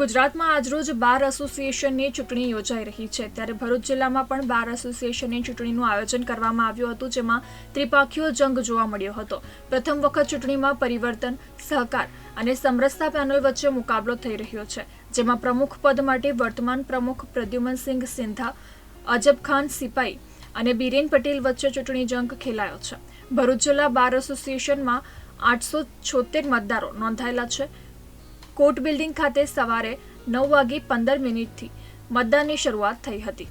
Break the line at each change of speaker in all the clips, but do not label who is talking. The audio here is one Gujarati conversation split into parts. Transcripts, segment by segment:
ગુજરાતમાં આજરોજ બાર એસોસિએશનની ચૂંટણી યોજાઈ રહી છે. ત્યારે ભરૂચ જિલ્લામાં પણ બાર એસોસિએશનની ચૂંટણીનું આયોજન કરવામાં આવ્યું હતું, જેમાં ત્રિપાખીઓ જંગ જોવા મળ્યો હતો. પ્રથમ વખત ચૂંટણીમાં પરિવર્તન, સહકાર અને સમરસતા પેનલ વચ્ચે મુકાબલો થઈ રહ્યો છે, જેમાં પ્રમુખ પદ માટે વર્તમાન પ્રમુખ પ્રદ્યુમનસિંહ સિંધા, અજબ ખાન સિપાઈ અને બીરેન પટેલ વચ્ચે ચૂંટણી જંગ ખેલાયો છે. ભરૂચ જિલ્લા બાર એસોસિએશનમાં આઠસો છોતેર મતદારો નોંધાયેલા છે. કોર્ટ બિલ્ડિંગ ખાતે સવારે નવ વાગે પંદર મિનિટથી મતદાનની શરૂઆત થઈ હતી.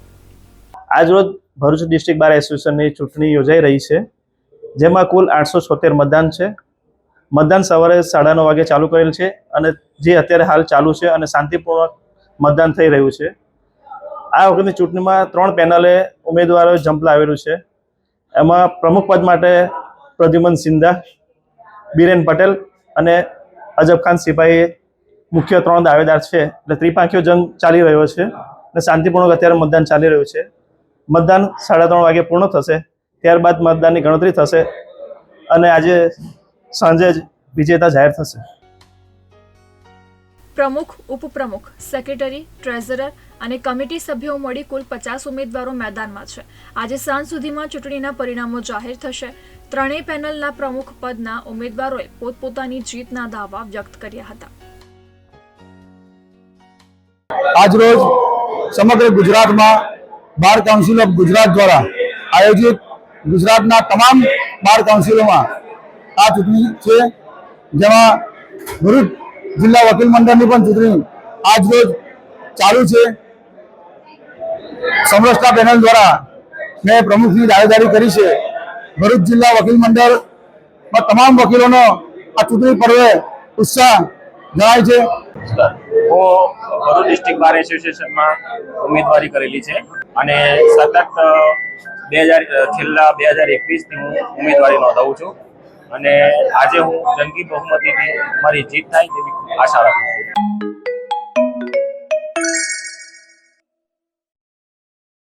આજરોજ ભરૂચ ડિસ્ટ્રિક્ટ બાર એસોસિએશનની ચૂંટણી યોજાઈ રહી છે, જેમાં કુલ આઠસો છોતેર મતદાન છે. મતદાન સવારે સાડા નવ વાગે ચાલુ કરેલ છે અને જે અત્યારે હાલ ચાલુ છે અને શાંતિપૂર્વક મતદાન થઈ રહ્યું છે. આ વખતની ચૂંટણીમાં ત્રણ પેનલે ઉમેદવારોએ જંપલા આવેલું છે. એમાં પ્રમુખ પદ માટે પ્રદ્યુમન સિંધા, બીરેન પટેલ અને અજબખાન ખાન સિપાહી મુખ્ય ત્રણ દાવેદાર છે. એટલે ત્રિપાંખીયો જંગ ચાલી રહ્યો છે અને શાંતિપૂર્વક અત્યારે મતદાન ચાલી રહ્યું છે. મતદાન સાડા ત્રણ વાગે પૂર્ણ થશે. ત્યારબાદ મતદાનની ગણતરી થશે અને આજે સાંજે જ વિજેતા જાહેર થશે.
પ્રમુખ, ઉપપ્રમુખ, સેક્રેટરી, ટ્રેઝરર અને કમિટી સભ્યો મળી કુલ પચાસ ઉમેદવારો મેદાનમાં છે. આજે સાંજ સુધીમાં ચૂંટણીના પરિણામો જાહેર થશે. ત્રણેય પેનલના પ્રમુખ પદના ઉમેદવારોએ પોતપોતાની જીતના દાવા વ્યક્ત કર્યા હતા.
આજરોજ સમગ્ર ગુજરાતમાં બાર કાઉન્સિલ ઓફ ગુજરાત દ્વારા આયોજિત ગુજરાતના તમામ બાર કાઉન્સિલોમાં આ ચૂંટણી છે. જેમાં ભરૂચ જિલ્લા વકીલ મંડળની પણ ચૂંટણી આજરોજ ચાલુ છે. સમરસતા પેનલ દ્વારા મેં પ્રમુખની દાવેદારી કરી છે. ભરૂચ જિલ્લા વકીલ મંડળમાં તમામ વકીલોનો આ ચૂંટણી પર્વે ઉત્સાહ જણાય છે.
હું ડિસ્ટ્રિક્ટ બાર એસોસિએશનમાં ઉમેદવારી કરેલી છે. અને સતત બે હજાર છેલ્લા બે હજાર એકવીસથી હું ઉમેદવારી નોંધાવું છું. અને આજે હું જંગી બહુમતીથી મારી જીત થાય તેવી આશા રાખું છું.